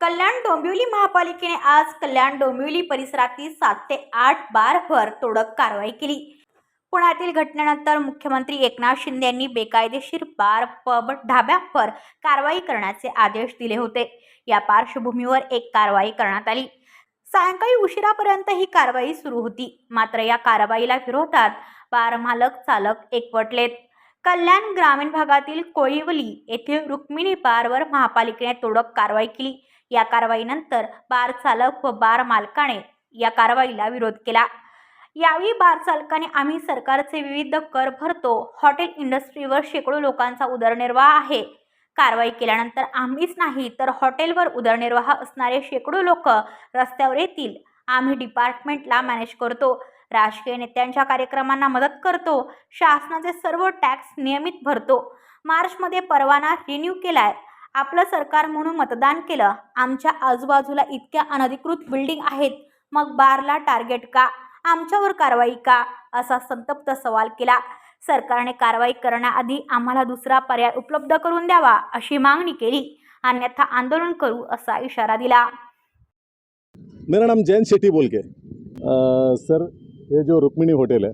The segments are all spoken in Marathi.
कल्याण डोंबिवली महापालिकेने आज कल्याण डोंबिवली परिसरातील सात ते आठ बारवर तोडक कारवाई केली. पुण्यातील घटनेनंतर मुख्यमंत्री एकनाथ शिंदे यांनी बेकायदेशीर बार पब ढाब्यावर कारवाई करण्याचे आदेश दिले होते. या पार्श्वभूमीवर एक कारवाई करण्यात आली. सायंकाळी उशिरापर्यंत ही कारवाई सुरू होती. मात्र या कारवाईला विरोधात बार मालक चालक एकवटलेत. कल्याण ग्रामीण भागातील कोळीवली येथील रुक्मिणी बारवर महापालिकेने तोडक कारवाई केली. या कारवाईनंतर बार चालक व बार मालकाने या कारवाईला विरोध केला. यावेळी बार चालकाने आम्ही सरकारचे विविध कर भरतो हॉटेल इंडस्ट्रीवर शेकडो लोकांचा उदरनिर्वाह आहे. कारवाई केल्यानंतर आम्हीच नाही तर हॉटेलवर उदरनिर्वाह असणारे शेकडो लोक रस्त्यावर येतील. आम्ही डिपार्टमेंटला मॅनेज करतो राजकीय नेत्यांच्या कार्यक्रमांना मदत करतो शासनाचे सर्व टॅक्स नियमित भरतो. मार्चमध्ये परवाना रिन्यू केलाय. आपलं सरकार म्हणून मतदान केलं. आमच्या आजूबाजूला इतक्या अनधिकृत बिल्डिंग आहेत. मग बारला टार्गेट का? आमच्यावर कारवाई का? असा संतप्त सवाल केला. सरकारने कारवाई करण्याआधी आम्हाला दुसरा पर्याय उपलब्ध करून द्यावा अशी मागणी केली. अन्यथा आंदोलन करू असा इशारा दिला. मेरा नाम जैन शेट्टी बोल के आ, सर ये जो रुक्मिणी होटल है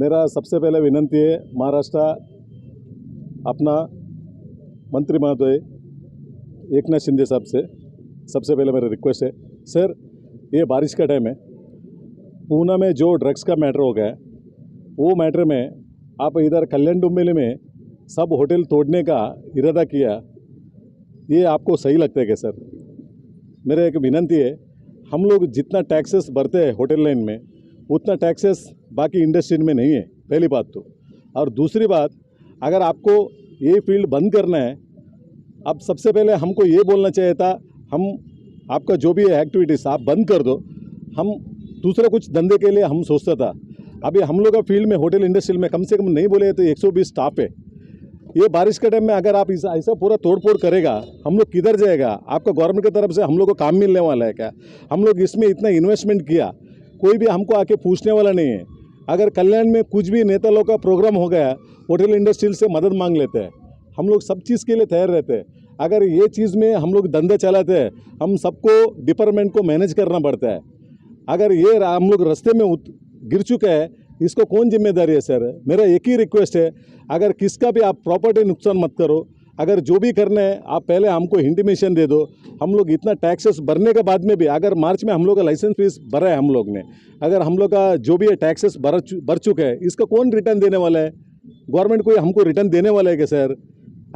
मेरा सबसे पहले विनंती है महाराष्ट्र अपना मंत्री महोदय, एकनाथ शिंदे साहब से सबसे पहले मेरा रिक्वेस्ट है सर ये बारिश का टाइम है। पूना में जो ड्रग्स का मैटर हो गया वो मैटर में आप इधर कल्याण डुम्बेली में सब होटल तोड़ने का इरादा किया, ये आपको सही लगता है क्या सर मेरा एक विनंती है, हम लोग जितना टैक्सेस भरते हैं होटल लाइन में, उतना टैक्सेस बाकी इंडस्ट्री में नहीं है, पहली बात तो। और दूसरी बात, अगर आपको ये फ़ील्ड बंद करना है, अब सबसे पहले हमको ये बोलना चाहिए था, हम, आपका जो भी है एक्टिविटीज़ आप बंद कर दो। हम दूसरा कुछ धंधे के लिए हम सोचता था। अभी हम लोग का फ़ील्ड में होटल इंडस्ट्री में कम से कम नहीं बोले तो 120 स्टाफ है। ये बारिश के टाइम में अगर आप ऐसा ऐसा पूरा तोड़ फोड़ करेगा, हम लोग किधर जाएगा? आपका गवर्नमेंट की तरफ़ से हम लोग को काम मिलने वाला है क्या? हम लोग इसमें इतना इन्वेस्टमेंट किया, कोई भी हमको आके पूछने वाला नहीं है। अगर कल्याण में कुछ भी नेता लोग का प्रोग्राम हो गया होटल इंडस्ट्री से मदद मांग लेते हैं। हम लोग सब चीज़ के लिए तैयार रहते हैं। अगर ये चीज़ में हम लोग धंधे चलाते हैं, हम सबको डिपार्टमेंट को मैनेज करना पड़ता है। अगर ये हम लोग रास्ते में गिर चुके हैं, इसको कौन ज़िम्मेदारी है सर मेरा एक ही रिक्वेस्ट है, अगर किसका भी आप प्रॉपर्टी नुकसान मत करो अगर जो भी करना है, आप पहले हमको इंटीमेशन दे दो। हम लोग इतना टैक्सेस भरने के बाद में भी, अगर मार्च में हम लोग का लाइसेंस फ़ीस भरा है हम लोग ने, अगर हम लोग का जो भी है टैक्सेस भर भर चुका है, इसका कौन रिटर्न देने वाला है? गवर्नमेंट कोई हमको रिटर्न देने वाला है क्या सर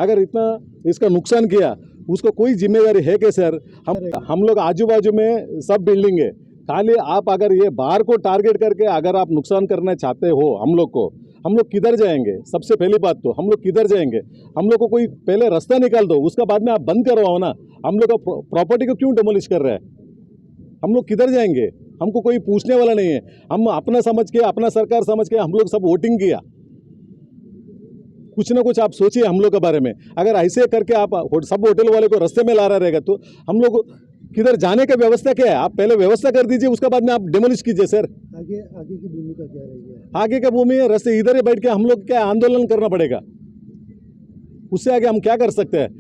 अगर इतना इसका नुकसान किया, उसको कोई ज़िम्मेदारी है क्या सर हम हम लोग आजू बाजू में सब बिल्डिंग है। खाली आप अगर ये बाहर को टारगेट करके अगर आप नुकसान करना चाहते हो हम लोग को हम लोग किधर जाएँगे? सबसे पहली बात तो हम लोग किधर जाएँगे? हम लोग को कोई पहले रास्ता निकाल दो, उसका बाद में आप बंद करवाओ ना। हम लोग का प्रॉपर्टी को क्यों डेमोलिश कर रहे हैं? हम लोग किधर जाएँगे? हमको कोई पूछने वाला नहीं है। हम अपना समझ के, अपना सरकार समझ के हम लोग सब वोटिंग किया। कुछ ना कुछ आप सोचिए हम लोग के बारे में। अगर ऐसे करके आप सब होटल वाले को रस्ते में ला रहा रहेगा तो हम लोग किधर जाने का व्यवस्था क्या है? आप पहले व्यवस्था कर दीजिए, उसके बाद में आप डेमोलिश कीजिए सर आगे आगे की भूमिका क्या रहेगी? आगे का भूमि है रास्ते इधर ही बैठ के हम लोग क्या आंदोलन करना पड़ेगा? उससे आगे हम क्या कर सकते हैं?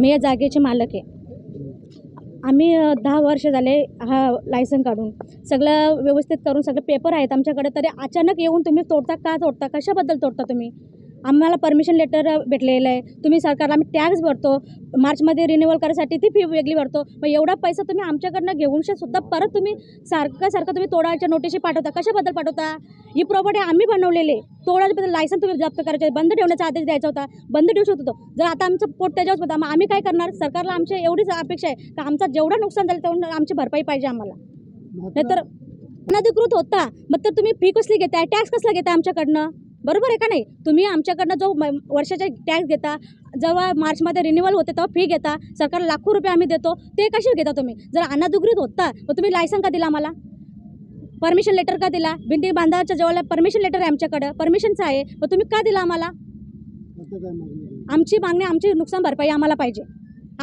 मी या जागेचे मालक आहे. आम्ही दहा वर्ष झाले हा लायसन काढून. सगळं व्यवस्थित करून सगळे पेपर आहेत आमच्याकडे तरी अचानक येऊन तुम्ही तोडता का तोडता? कशाबद्दल तोडता तुम्ही? आम्हाला परमिशन लेटर भेटलेलं आहे. तुम्ही सरकारला आम्ही टॅक्स भरतो. मार्चमध्ये रिन्युअल करायसाठी ती फी वेगळी भरतो. मग एवढा पैसा तुम्ही आमच्याकडनं घेऊन सुद्धा परत तुम्ही सारखं सारखं तुम्ही तोडायच्या नोटिशी पाठवता. कशाबद्दल पाठवता? ही प्रॉपर्टी आम्ही बनवलेली आहे. तोडायबद्दल लायसन तुम्ही जप्त करायचे बंद ठेवण्याचा आदेश द्यायचा होता. बंद ठेवू शकतो जर आता आमचं पोट त्याच्यावर होता मग आम्ही काय करणार? सरकारला आमची एवढीच अपेक्षा आहे का आमचा जेवढं नुकसान झालं तेवढं आमची भरपाई पाहिजे आम्हाला. नाहीतर अनधिकृत होता. मग तर तुम्ही फी कसली घेताय? टॅक्स कसला घेताय आमच्याकडनं? बरोबर आहे का नाही? तुम्ही आमच्याकडनं जो म- वर्षाचा टॅक्स घेता जेव्हा मार्चमध्ये रिन्युअल होते तेव्हा फी घेता सरकारला लाखो रुपये आम्ही देतो ते कसे घेता तुम्ही? जर अनधिकृत होता तर तुम्ही लायसन का दिला आम्हाला? परमिशन लेटर का दिला? भिंती बांधाच्या जेव्हा परमिशन लेटर आहे आमच्याकडं परमिशनचं आहे मग तुम्ही का दिला आम्हाला? आमची मागणी आमची नुकसान भरपाई आम्हाला पाहिजे.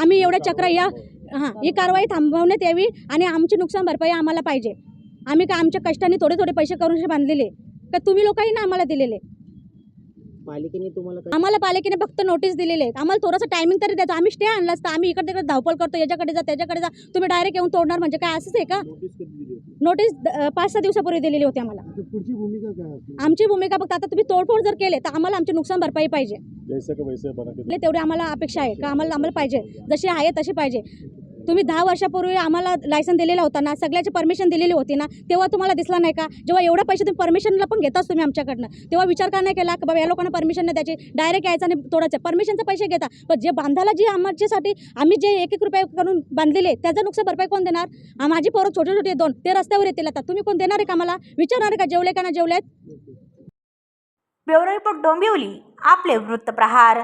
आम्ही एवढ्या चक्र या हां ही कारवाई थांबवण्यात यावी आणि आमची नुकसान भरपाई आम्हाला पाहिजे. आम्ही का आमच्या कष्टाने थोडे थोडे पैसे करून बांधलेले? का तुम्ही लोकांनी ना आम्हाला दिलेले? पालिकेने तुम्हाला काय आम्हाला पालिकेने फक्त नोटीस दिलेले आहेत. आम्हाला थोडंसं टायमिंग तरी द्यायचं. आम्ही स्टे आणला असता आम्ही इकडे तिकडे धावपळ करतो याच्याकडे जा त्याच्याकडे जा. तुम्ही डायरेक्ट येऊन तोडणार म्हणजे काय असंच आहे का? नोटीस कधी दिली होती? नोटीस अं, पाच सहा दिवसापूर्वी दिलेली होती आम्हाला. पुढची भूमिका काय असणार आमची भूमिका फक्त आता तुम्ही तोडफोड जर केले तर आम्हाला आमची नुकसान भरपाई पाहिजे. जैसे का वैसे बना के आपले तेवढी आम्हाला अपेक्षा आहे का? आम्हाला आम्हाला पाहिजे. जशी आहे तशी पाहिजे. तुम्ही दहा वर्षापूर्वी आम्हाला लायसन दिलेला होता ना सगळ्याची परमिशन दिलेली होती ना तेव्हा तुम्हाला दिसला नाही का? जेव्हा एवढा पैसे तुम्ही परमिशनला पण घेताच तुम्ही आमच्याकडनं. तेव्हा विचार का नाही केला की बाबा या लोकांना परमिशन नाही द्यायची डायरेक्ट यायचं आणि तोडायचं. परमिशनचे पैसे घेता. पण जे बांधायला जी आमच्यासाठी आम्ही जे एक एक रुपये करून बांधलेले त्याचं नुकसान भरपाई कोण देणार? माझी पोरं छोटे छोटे दोन ते रस्त्यावर येतील आता. तुम्ही कोण देणार आहे का मला? विचारणार आहे का? जेवले का ना जेवलेत? ब्युरो रिपोर्ट डोंबिवली आपले वृत्तप्रहार.